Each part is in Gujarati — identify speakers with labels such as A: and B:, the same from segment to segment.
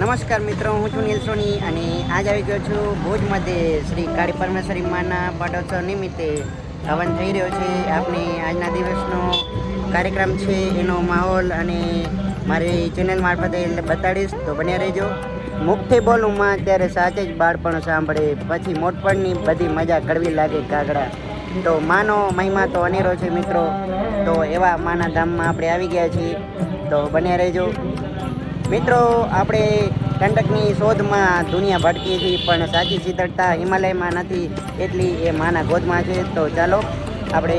A: નમસ્કાર મિત્રો, હું છું નીલ સોની અને આજ આવી ગયો છું ભુજ મધ્યે શ્રી કાળી પરમેશ્વરી માના પાટોત્સવ નિમિત્તે. હવન થઈ રહ્યો છે, આપણે આજના દિવસનો કાર્યક્રમ છે, એનો માહોલ અને મારી ચેનલ મારફતે બતાડીશ, તો બન્યા રહેજો. મુખથી બોલું માં, ત્યારે સાચે જ બાળપણ સાંભળે, પછી મોટપણની બધી મજા કડવી લાગે કાગડા. તો માનો મહિમા તો અનેરો છે મિત્રો, તો એવા માના ધામમાં આપણે આવી ગયા છીએ. તો બન્યા રહેજો. મિત્રો, આપણે કંટકની શોધમાં દુનિયા ભટકી હતી પણ સાચી શીતળતા હિમાલયમાં નથી, એટલી એ માના ગોદમાં છે. તો ચાલો, આપણે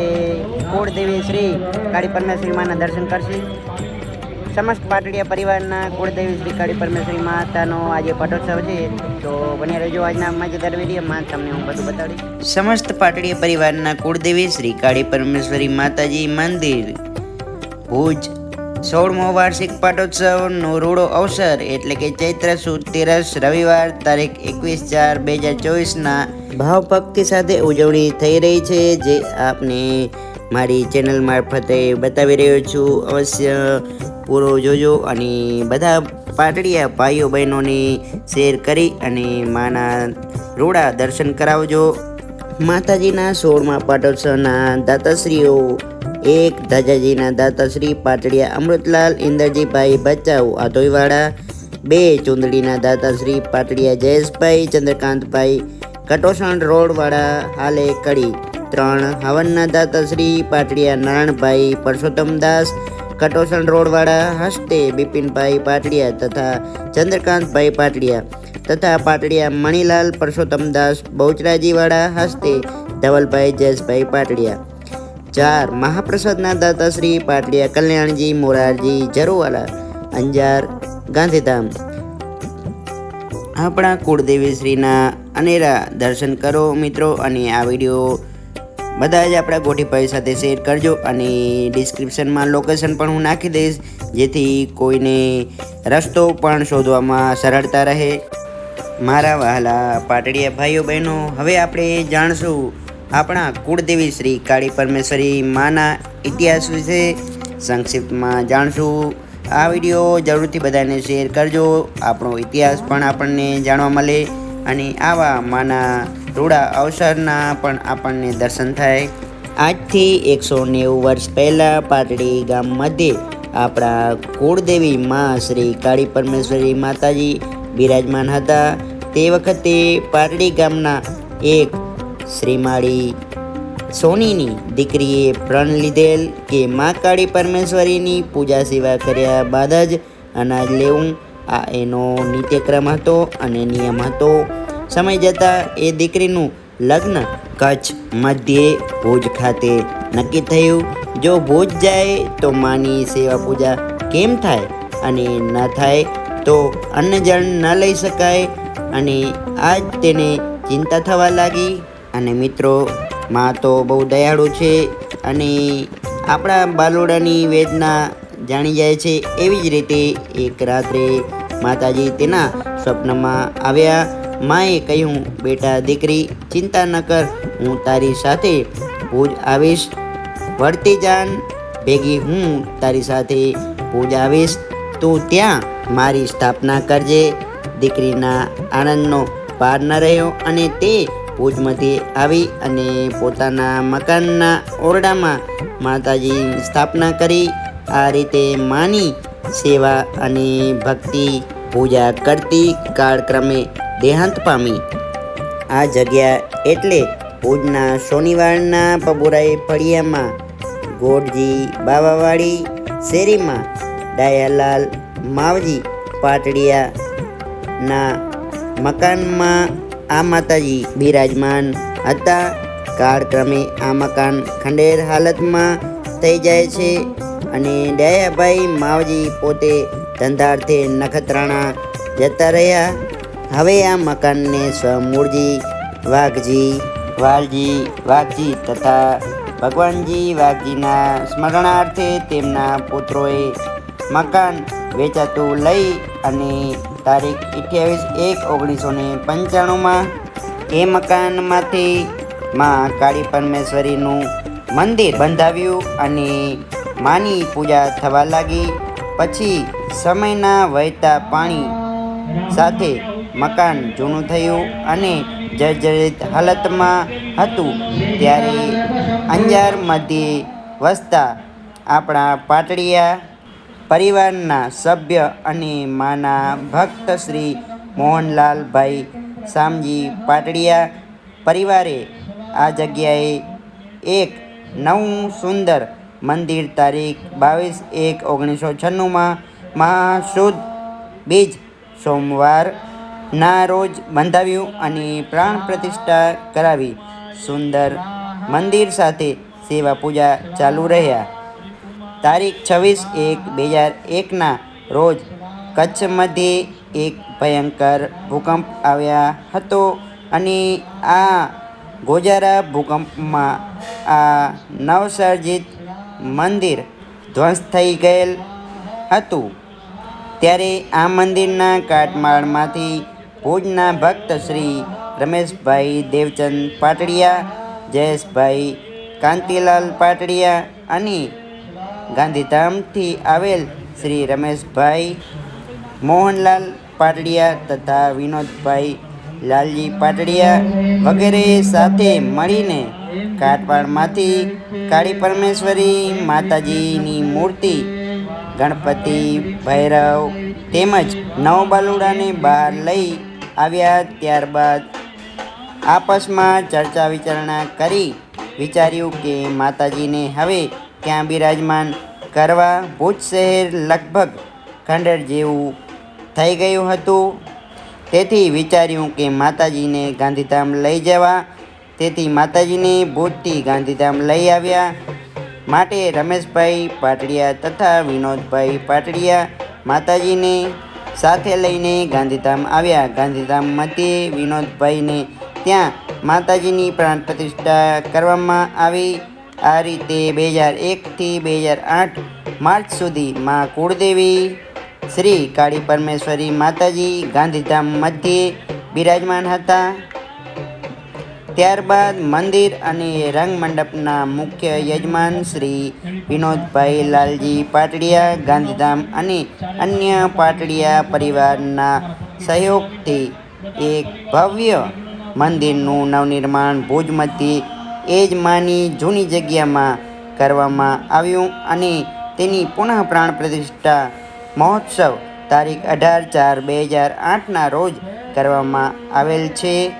A: કુળદેવી શ્રી કાળી પરમેશ્વરી માના દર્શન કરશી. સમસ્ત પાટડિયા પરિવારના કુળદેવી શ્રી કાળી પરમેશ્વરી માતાનો આજે પટોત્સવ છે. તો બને રહેજો આજના મજેદાર વિડીયોમાં, તમને હું બધું બતાડીશ સમસ્ત પાટડિયા પરિવારના કુળદેવી શ્રી કાળી પરમેશ્વરી માતાજી મંદિર, ભુજ સોળમો વાર્ષિક પાટોત્સવનો રૂડો અવસર એટલે કે ચૈત્ર, સુદ, તેરસ, રવિવાર તારીખ એકવીસ ચાર બે હજાર ચોવીસના ભાવભક્તિ સાથે ઉજવણી થઈ રહી છે, જે આપને મારી ચેનલ મારફતે બતાવી રહ્યો છું. અવશ્ય પૂરો જોજો અને બધા પાટડિયા ભાઈઓ બહેનોને શેર કરી અને માના રૂડા દર્શન કરાવજો. માતાજીના સોળમા પાટોત્સવના દાતાશ્રીઓ એક ધજાજીના દાતાશ્રી પાટડિયા અમૃતલાલ, ઇન્દરજીભાઈ ભચાઉ, આધોઈવાડા. બે ચુંદડીના દાતાશ્રી પાટડિયા જયેશભાઈ, ચંદ્રકાંતભાઈ કટોસણ રોડવાળા, હાલે કડી. ત્રણ હવનના દાતાશ્રી પાટડિયા નારાયણભાઈ પરસોત્તમદાસ કટોસણ રોડવાળા હસ્તે બિપિનભાઈ પાટડિયા તથા ચંદ્રકાંતભાઈ પાટડિયા તથા પાટડિયા મણિલાલ પરસોત્તમદાસ બહુચરાજીવાળા હસ્તે ધવલભાઈ જયેશભાઈ પાટડિયા. ચાર મહાપ્રસાદના દાતા શ્રી પાટડિયા કલ્યાણજી, મોરારજી જરોવાલા અંજાર, ગાંધીધામ. આપણા કુળદેવી શ્રીના અનેરા દર્શન કરો મિત્રો અને આ વીડિયો બધા જ આપણા ગોઠીભાઈ સાથે શેર કરજો અને ડિસ્ક્રિપ્શનમાં લોકેશન પણ હું નાખી દઈશ, જેથી કોઈને રસ્તો પણ શોધવામાં સરળતા રહે. મારા વહાલા પાટડીયા ભાઈઓ બહેનો, હવે આપણે જાણશું આપણા કુળદેવી શ્રી કાળી પરમેશ્વરી માના ઇતિહાસ વિશે સંક્ષિપ્તમાં જાણશું. આ વીડિયો જરૂરથી બધાને શેર કરજો. આપણો ઇતિહાસ પણ આપણને જાણવા મળે અને આવા માના રૂડા અવસરના પણ આપણને દર્શન થાય. આજથી એકસો નેવું વર્ષ પહેલાં પાટડી ગામ મધ્યે આપણા કુળદેવી માં શ્રી કાળી પરમેશ્વરી માતાજી બિરાજમાન હતા. તે વખતે પાટડી ગામના એક શ્રીમાળી સોનીની દીકરીએ પ્રણ લીધેલ કે મા કાળી પરમેશ્વરીની પૂજા સેવા કર્યા બાદ જ અનાજ લેવું. આ એનો નિત્યક્રમ હતો અને નિયમ હતો. સમય જતાં એ દીકરીનું લગ્ન કચ્છ મધ્યે ભુજ ખાતે નક્કી થયું. જો ભુજ જાય તો માની સેવા પૂજા કેમ થાય અને ન થાય તો અન્ન જળ ન લઈ શકાય અને આજ તેને ચિંતા થવા લાગી. અને મિત્રો, માં તો બહુ દયાળુ છે અને આપણા બાલોડાની વેદના જાણી જાય છે. એવી જ રીતે એક રાત્રે માતાજી તેના સ્વપ્નમાં આવ્યા. માએ કહ્યું, બેટા, દીકરી, ચિંતા ન કર, હું તારી સાથે ભુજ આવીશ. વળતી જાન ભેગી હું તારી સાથે ભુજ આવીશ. તું ત્યાં મારી સ્થાપના કરજે. દીકરીના આનંદનો પાર ન રહ્યો અને તે ભુજમાંથી આવી અને પોતાના મકાનના ઓરડામાં માતાજી સ્થાપના કરી, આ રીતે માની સેવા અને ભક્તિ પૂજા કરતી કાળક્રમે દેહાંત પામી. આ જગ્યા એટલે ભુજના શોનિવારના પબુરાઈ ફળિયામાં ગોડજી બાવાવાડી શેરીમાં ડાયાલાલ માવજી પાટડિયાના મકાનમાં આ માતાજી બિરાજમાન હતા. કાળક્રમે આ મકાન ખંડેર હાલતમાં થઈ જાય છે અને દયાભાઈ માવજી પોતે ધંધાર્થે નખત્રાણા જતા રહ્યા. હવે આ મકાનને સ્વમૂળજી, વાઘજી, વાલજી, વાઘજી તથા ભગવાનજી વાઘજીના સ્મરણાર્થે તેમના પુત્રોએ મકાન વેચાતું લઈ અને તારીખ અઠ્યાવીસ એક ઓગણીસો ને પંચાણુંમાં એ મકાનમાંથી માં કાળી પરમેશ્વરીનું મંદિર બંધાવ્યું અને માની પૂજા થવા લાગી. પછી સમયના વહેતા પાણી સાથે મકાન જૂનું થયું અને જર્જરિત હાલતમાં હતું. ત્યારે અંજાર મધ્યે વસતા આપણા પાટડિયા પરિવારના સભ્ય અને માના ભક્ત શ્રી મોહનલાલભાઈ શામજી પાટડિયા પરિવારે આ જગ્યાએ એક નવું સુંદર મંદિર તારીખ બાવીસ એક ઓગણીસો છન્નુંમાં મહાશુદ્ધ બીજ સોમવારના રોજ બંધાવ્યું અને પ્રાણ પ્રતિષ્ઠા કરાવી. સુંદર મંદિર સાથે સેવા પૂજા ચાલુ રહ્યા. તારીખ છવ્વીસ એક બે હજાર એકના રોજ કચ્છ મધ્યે એક ભયંકર ભૂકંપ આવ્યા હતો અને આ ગોજારા ભૂકંપમાં આ નવસર્જિત મંદિર ધ્વંસ થઈ ગયેલ હતું. ત્યારે આ મંદિરના કાટમાળમાંથી ભુજના ભક્ત શ્રી રમેશભાઈ દેવચંદ પાટડિયા, જયેશભાઈ કાંતિલાલ પાટડિયા અને ગાંધીધામથી આવેલ શ્રી રમેશભાઈ મોહનલાલ પાટડિયા તથા વિનોદભાઈ લાલજી પાટડિયા વગેરે સાથે મળીને કાટવાડમાંથી કાળી પરમેશ્વરી માતાજીની મૂર્તિ, ગણપતિ ભૈરવ તેમજ નવ બાલુડાને બહાર લઈ આવ્યા ત્યારબાદ આપસમાં ચર્ચા વિચારણા કરી વિચાર્યું કે માતાજીને હવે ક્યાં બિરાજમાન કરવા ભુજ શહેર લગભગ ખંડર જેવું થઈ ગયું હતું. તેથી વિચાર્યું કે માતાજીને ગાંધીધામ લઈ જવા. તેથી માતાજીને ભુજથી ગાંધીધામ લઈ આવ્યા. માટે રમેશભાઈ પાટડિયા તથા વિનોદભાઈ પાટડિયા માતાજીને સાથે લઈને ગાંધીધામ આવ્યા. ગાંધીધામ મધ્યે વિનોદભાઈને ત્યાં માતાજીની પ્રાણ પ્રતિષ્ઠા કરવામાં આવી. આ રીતે બે હજાર એકથી બે હજાર આઠ માર્ચ સુધી માં કુળદેવી શ્રી કાળી પરમેશ્વરી માતાજી ગાંધીધામ મધ્યે બિરાજમાન હતા. ત્યારબાદ મંદિર અને રંગમંડપના મુખ્ય યજમાન શ્રી વિનોદભાઈ લાલજી પાટડિયા ગાંધીધામ અને અન્ય પાટડિયા પરિવારના સહયોગથી એક ભવ્ય મંદિરનું નવનિર્માણ ભુજ એ જ માની જૂની જગ્યામાં કરવામાં આવ્યું અને તેની પુનઃ પ્રાણ પ્રતિષ્ઠા મહોત્સવ તારીખ અઢાર ચાર બે હજાર આઠના રોજ કરવામાં આવેલ છે.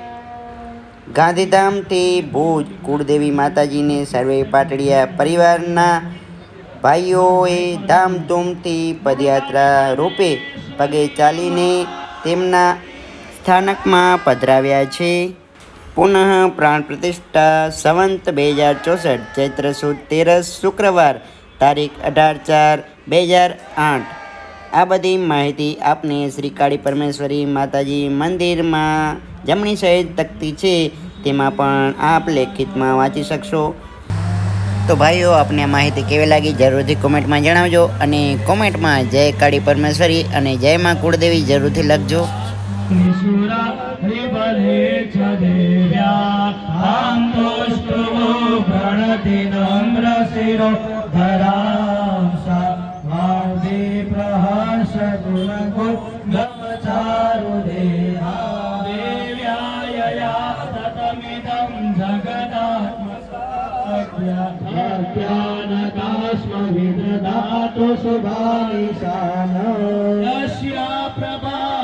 A: ગાંધીધામથી ભુજ કુળદેવી માતાજીને સર્વે પાટડિયા પરિવારના ભાઈઓએ ધામધૂમથી પદયાત્રા રૂપે પગે ચાલીને તેમના સ્થાનકમાં પધરાવ્યા છે. પુનઃ પ્રાણ પ્રતિષ્ઠા સંવંત બે હજાર ચોસઠ, ચૈત્ર સુદ તેરસ, શુક્રવાર તારીખ અઢાર ચાર બે હજાર આઠ. આ બધી માહિતી આપને શ્રી કાળી પરમેશ્વરી માતાજી મંદિરમાં જમણી સાઈડ તકતી છે, તેમાં પણ આપ લેખિતમાં વાંચી શકશો. તો ભાઈઓ, આપને માહિતી કેવી લાગી જરૂરથી કોમેન્ટમાં જણાવજો અને કોમેન્ટમાં જય કાળી પરમેશ્વરી અને જય માં કુળદેવી જરૂરથી લખજો.
B: त्रिशूरा हरिबले च देव्या आं तुष्टुवो प्रणति नम्रशिरो धरां सा वादे प्रहर्ष गुणगो ब्रह्मचारु देहा देव्याय या ततमिदं जगदात्मसाख्यानकास्मविदधातु शुभानिशान यस्या प्रभावमतुलं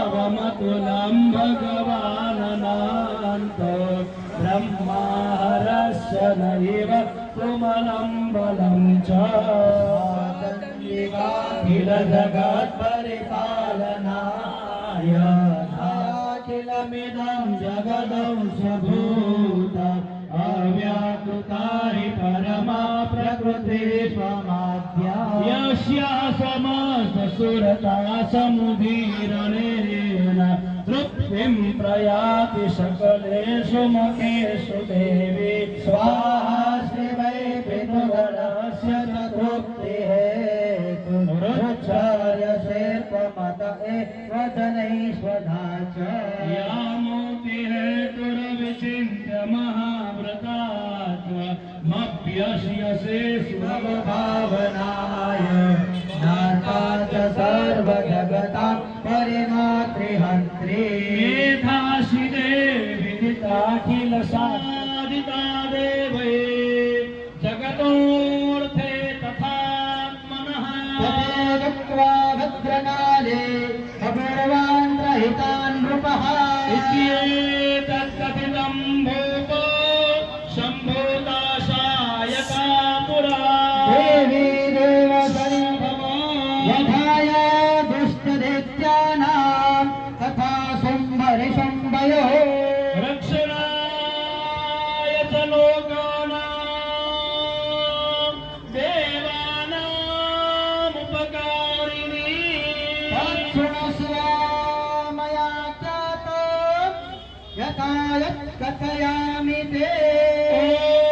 B: नैव तुमलं बलं च। किल जगत्परिपालनाय अखिलमिदं जगदंशभूत अव्याकृताहि परमा प्रकृते स्वमाद्या यस्या समस्तसुरता समुदीरणेन तृप्तिं प्रयाति सकलेषु मुखेषु देवी? स्वाहा शिवै च तृप्तिः पुनरुच्चार्य शेर्पमत एव जनैश्वधा च या मूर्तिहेतुरविचिन्त्य महाव्रतात्मभ्यस्यसे सुभभावनाय यथा यत् कथयामि ते।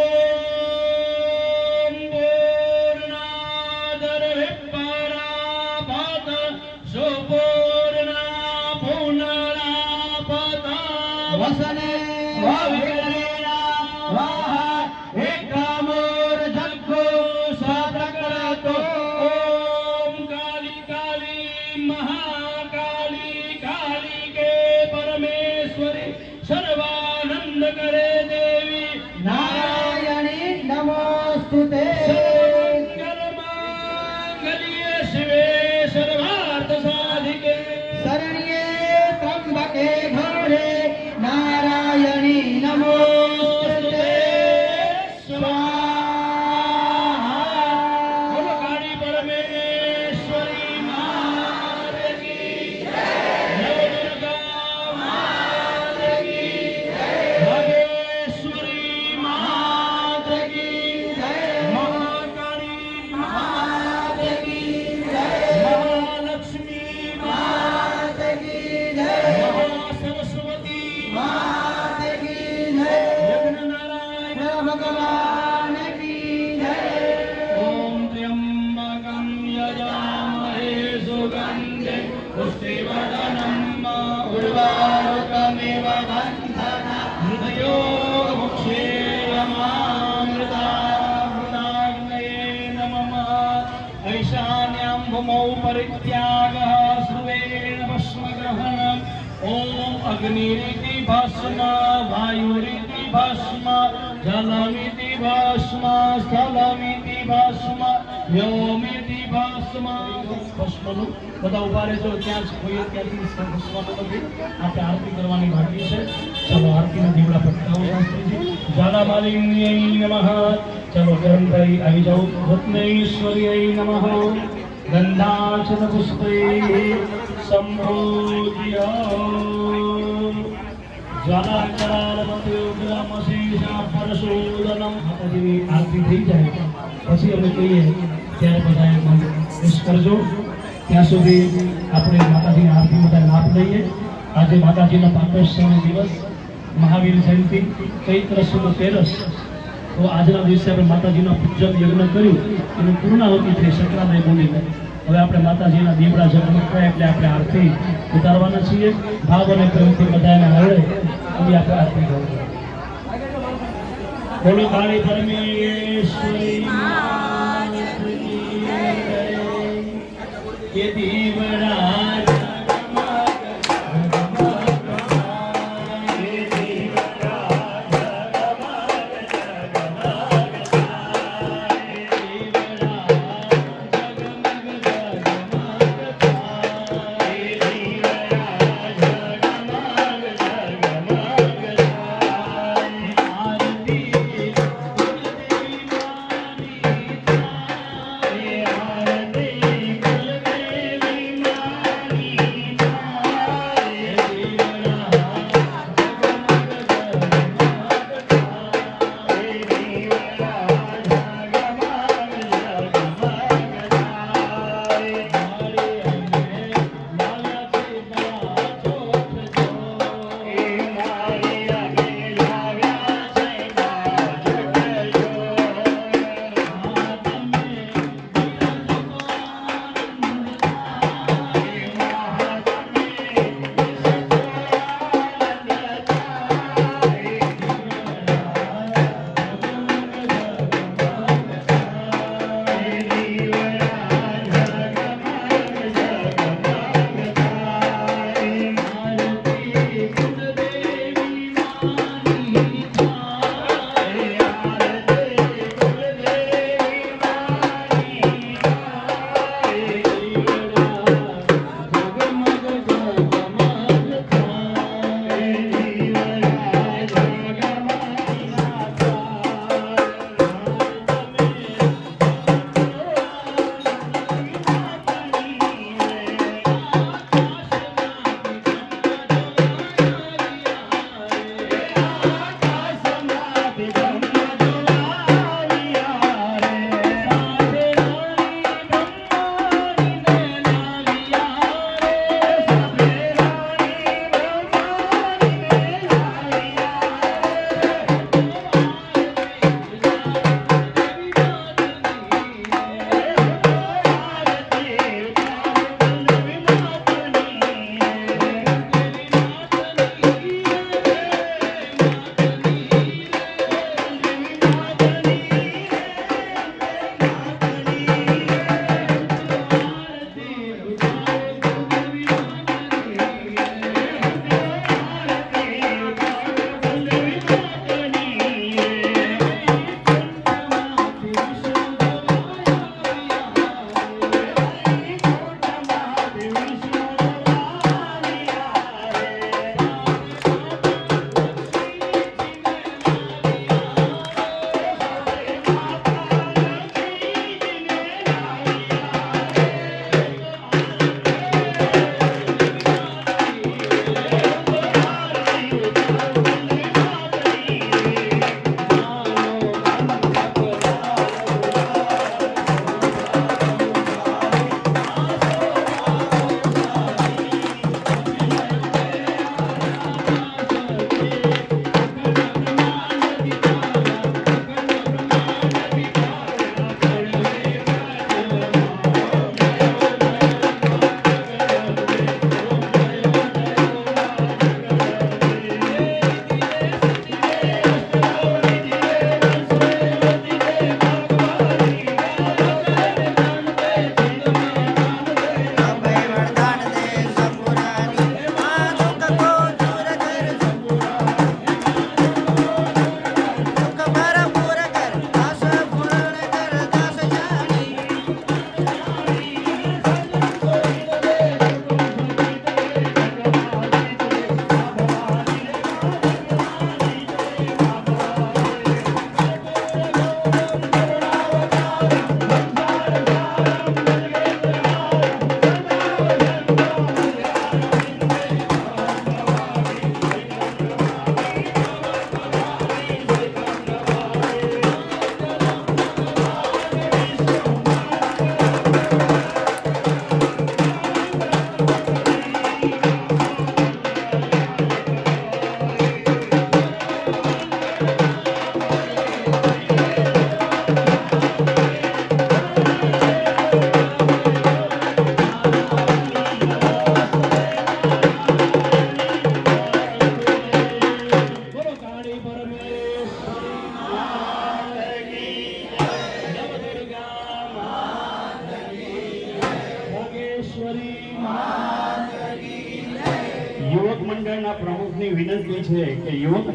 C: ઓમ અગ્નિરીતિ ભસ્મ વાયુરીતિ ભસ્મ જલમિતિ ભસ્મ સ્થલમિતિ ભસ્મ યોમિતિ ભસ્મ. ભસ્મનું બધા ઊભા રહેજો, ત્યાં જ કોઈ ત્યાંથી ભસ્મનો નથી આપણે આરતી કરવાની બાકી છે. ચલો, આરતીના દીવડા પટકાવો, શાસ્ત્રીજી. જલામાલિન્ય નમઃ. ચલો ગ્રંથાઈ આવી જાઓ. રત્નેશ્વર્ય નમઃ. ગંધાચન પુષ્પૈ માતાજીની આરતી થઈ જાય. પછી અમે કહીએ, ત્યારે બધા કરજો. ત્યાં સુધી આપણે માતાજીની આરતી બધા લાભ લઈએ. આજે માતાજીના પાંચોત્સવનો દિવસ, મહાવીર જયંતિ, ચૈત્ર સુદ તેરસ. તો આજના દિવસે આપણે માતાજીનો પૂજન યજ્ઞ કર્યું. એનું પૂર્ણાહુતિ થઈ શંકરાદય બોલીને હવે આપણે માતાજીના દીવડા જગમગ એટલે આપણે આરતી ઉતારવાના છીએ. ભાવ અને પ્રેમથી બધાને હળે એવી આપણે આરતી કરીએ. બોલો કાળી પરમેશ્વરી માત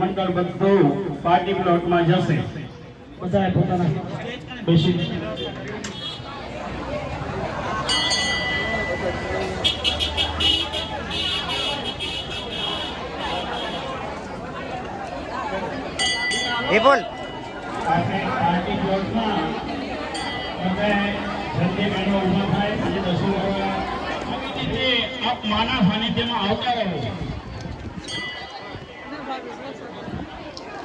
C: મંડળ બધું પાર્ટી પ્લોટમાં જશે. બધાએ પોતાના બેસી.
A: એ બોલ.
C: પાર્ટી પ્લોટમાં તમે જલ્દી બહેનો ઊભા થાય પછી રીતે આપ માના સાનિધ્યમાં આવતા રહો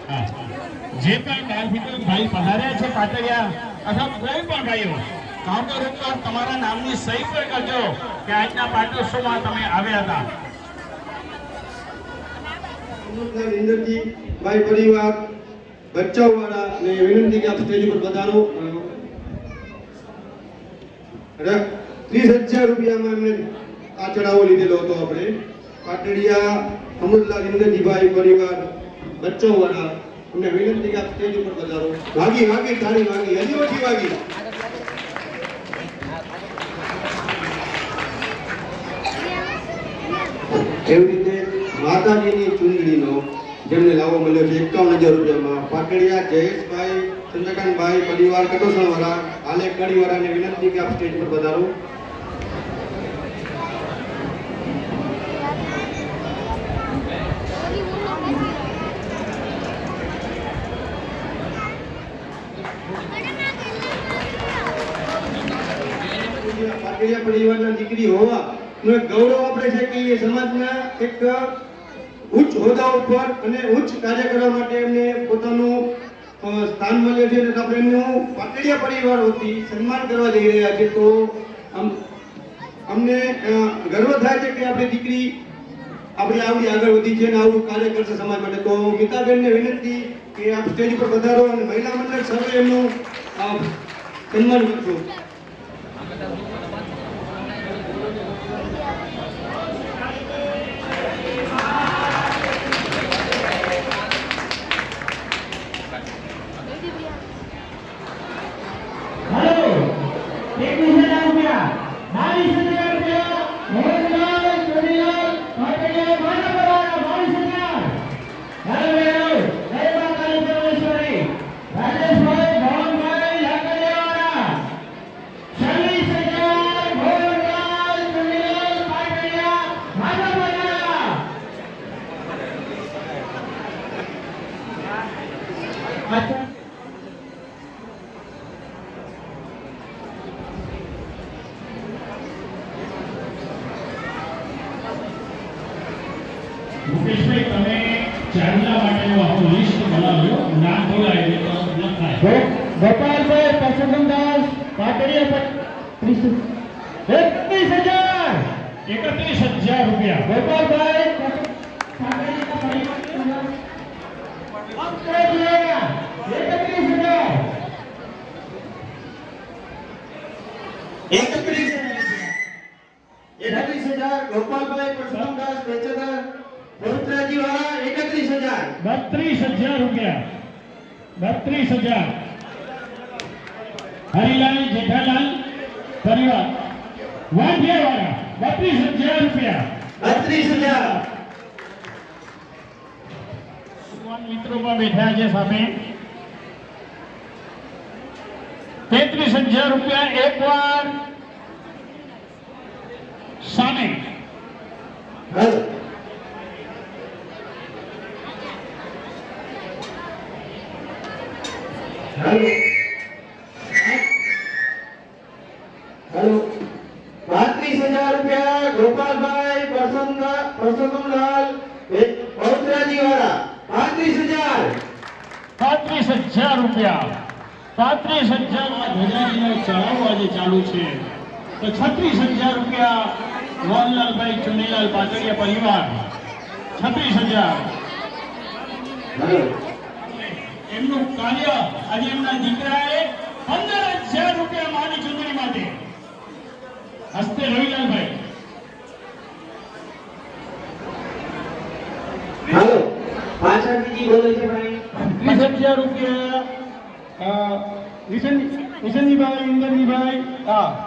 C: જે પણ બાર ભાઈ પધાર્યા છે પાટડિયા અથવા કોઈ પણ ભાઈઓ કાઉન્ટર ઉપર તમારા નામની સહી પર કરજો કે આજના પાટોત્સવમાં તમે આવ્યા હતા.
D: ઇન્દ્રજી, ભાઈ પરિવાર, બચ્ચાઓવાળા ને વિનંતી કે આપ સ્ટેજ ઉપર પધારો. ત્રીસ હજાર રૂપિયામાં એમને આ ચડાવો લીધેલો હતો આપણે. પાટડિયા અમૃતલાલ ઇન્દ્રજીભાઈ પરિવાર બચ્ચાઓવાળા અમને વિનંતી કે સ્ટેજ ઉપર પધારો વાગી વાગી તાળી વાગી. હજી ઓછી વાગી. એવી રીતે માતાજીની ચુંદડીનો જેમને લાવો મળ્યો છે, એકાવન હજાર રૂપિયામાં પાટડિયા જયેશભાઈ, ચંદ્રકાંતભાઈ પરિવાર કટોસણવાળા આલેખ કડીવાળાને વિનંતી કે આપ સ્ટેજ પર પધારો પાટડિયા પરિવારના દીકરી હોવા નું ગૌરવ આપણે છે કે એ સમાજના એક ઉચ્ચ હોદ્દા ઉપર અને ઉચ્ચ કાર્ય કરવા માટે એમને પોતાનું સ્થાન મળ્યું છે અને આપણે એમનું પાટડિયા પરિવાર વતી સન્માન કરવા જઈ રહ્યા છે તો આમ, અમને ગર્વ થાય છે કે આપણી દીકરી આપણે આવડી આગળ વધી છે અને આવું કાર્ય કરશે સમાજ માટે. તો મિતાબેનને વિનંતી કે આપ સ્ટેજ ઉપર પધારો અને મહિલા મંડળ સર્વે એમનું સન્માન કરશો
C: હાલો એકવીસ હજાર રૂપિયા બાવીસ હજાર રૂપિયા મોહનલાલ ચોરીલાલ પાટડિયા માનવવાળા બાવીસ હજાર હાલો હાલો જય માતાજી પરમેશ્વરી રાજેશભાઈ ભવનભાઈ લાકડિયાવાળા છવ્વીસ હજાર મોહનલાલ ચોરીલાલ પાટડિયા માનવવાળા અચ્છા મુકેશભાઈ તમે ચાંદલા માટેનું આખું લિસ્ટ બનાવજો નામ બોલાય એટલે તો લખાય
B: ગોપાલભાઈ પરસોત્તમદાસ પાટડિયા ત્રીસ એકત્રીસ હજાર
C: એકત્રીસ હજાર રૂપિયા
B: ગોપાલભાઈ એકત્રીસ હજાર
D: એકત્રીસ એકત્રીસ હજાર ગોપાલભાઈ પરશુરામદાસ પેચેદાર પવિત્રાજી વાળા એકત્રીસ હજાર
C: બત્રીસ હજાર રૂપિયા બત્રીસ હજાર હરિલાલ જેઠાલાલ પરિવાર વાંઢિયા વાળા બત્રીસ હજાર રૂપિયા.
D: બત્રીસ હજાર.
C: મિત્રો પણ બેઠા છે સામે. તેત્રીસ હજાર રૂપિયા એક વાર સામે
D: હાલો હાલો હાલો પાંત્રીસ હજાર રૂપિયા ગોપાલભાઈ પરસોત્તમ- પરસોત્તમલાલ પવિત્રાજી વાળા પાંત્રીસ હજાર
C: પાંત્રીસ હજાર રૂપિયા પાંત્રીસ હજારમાં ધજારીનો ચડાવો આજે ચાલુ છે તો છત્રીસ હજાર રૂપિયા મોહનલાલભાઈ ચુનીલાલ પાટડિયા પરિવાર. છત્રીસ હજાર. એમનું કાર્ય આજે એમના દીકરાએ પંદર હજાર રૂપિયા માની ચૂંટણી માટે. હસ્તે રવિલાલભાઈ.
D: પાછળ બીજી બોલે છે ભાઈ.
C: વીસ હજાર રૂપિયા વિશનજીભાઈ ઇન્દરજીભાઈ હા.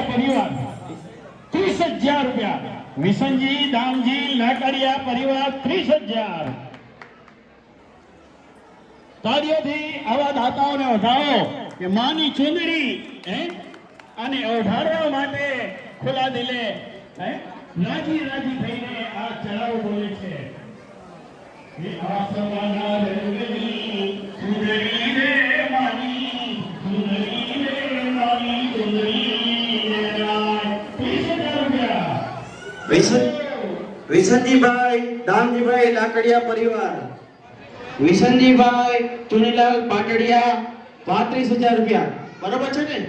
D: પરિવાર
C: ત્રીસ હજાર રૂપિયા. વિસનજી દામજી લાકડિયા પરિવાર, ત્રીસ હજાર. તાળીઓથી આવા દાતાઓને વધાવો કે માની ચુંદડી, હે? અને ઓઢાડવા માટે ખુલ્લા દિલે, હે? રાજી રાજી થઈને આ ચડાવ બોલે છે.
E: વિસનજીભાઈ દામજીભાઈ લાકડિયા પરિવાર. વિસનજીભાઈ ચુનીલાલ પાટડિયા પાંત્રીસ હજાર રૂપિયા. બરોબર છે ને?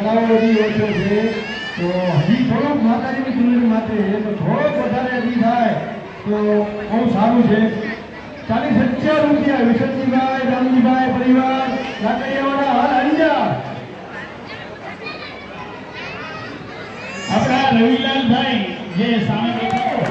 D: કરતા બી ઓછો છે તો હજી થોડોક માતાજીની સુંદર માટે તો થોડોક વધારે હજી થાય, તો બહુ સારું છે. ચાલીસ હજાર રૂપિયા વિશનજીભાઈ રામજીભાઈ પરિવાર, લાકડીયાવાળા હાલ અંજાર
C: આપણા રવિલાલભાઈ, જે સામે બેઠો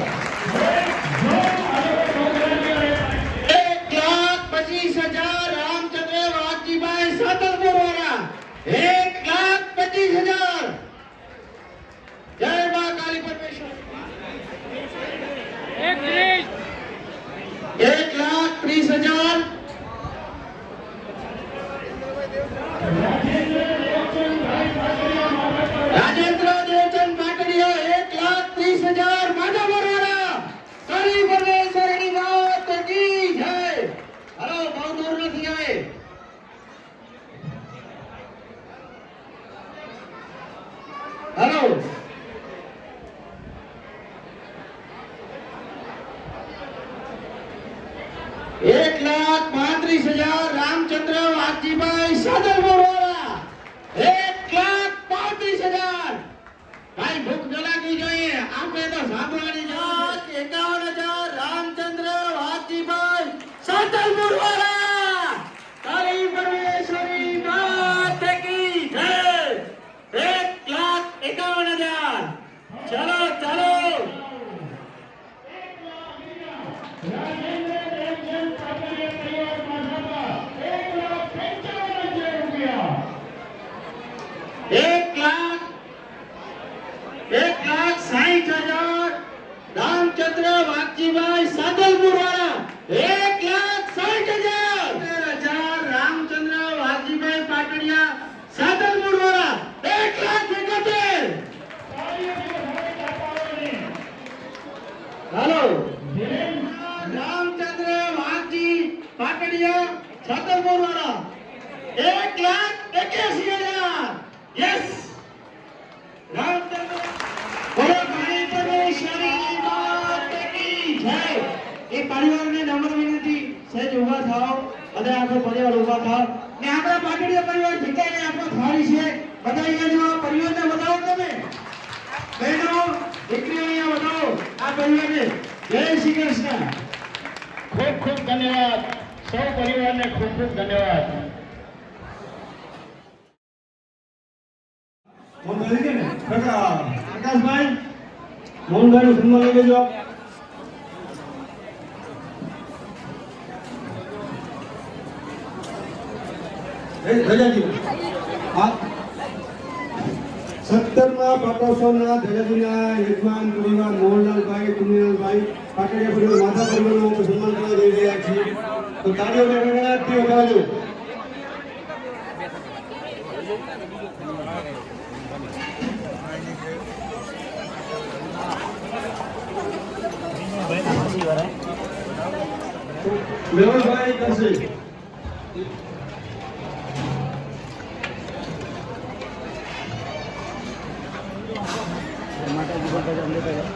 E: પાટડિયા સાદલપુર વાળા એક લાખ એક્યાસી હજાર. યસ પરિવારને નમ્ર વિનંતી, સહેજ ઊભા થાઓ. બધા આખો પરિવાર ઊભા થાઓ. ને આપણા પાટડીયા પરિવાર જગ્યાએ આપણો થાળી છે. બધા અહીંયા જો પરિવારને બતાવો તમે. બહેનો, દીકરીઓ અહીંયા બતાવો આ પરિવારને. જય શ્રી કૃષ્ણ.
C: ખૂબ ખૂબ ધન્યવાદ. સૌ પરિવારને ખૂબ ખૂબ ધન્યવાદ.
E: પ્રકાશભાઈ મોહનભાઈ સન્માન લઈ લેજો સત્તરમાં પાટોત્સવના ધજાજીના યજમાન પરિવાર મોહનલાલભાઈ પુનિલાલભાઈ પાટડિયા પરિવાર માતા પરિવારનું સન્માન કરવા જઈ રહ્યા છીએ. તો તાળીઓ ગણગણાટથી વધારજો મેહુલભાઈ કરશે. donde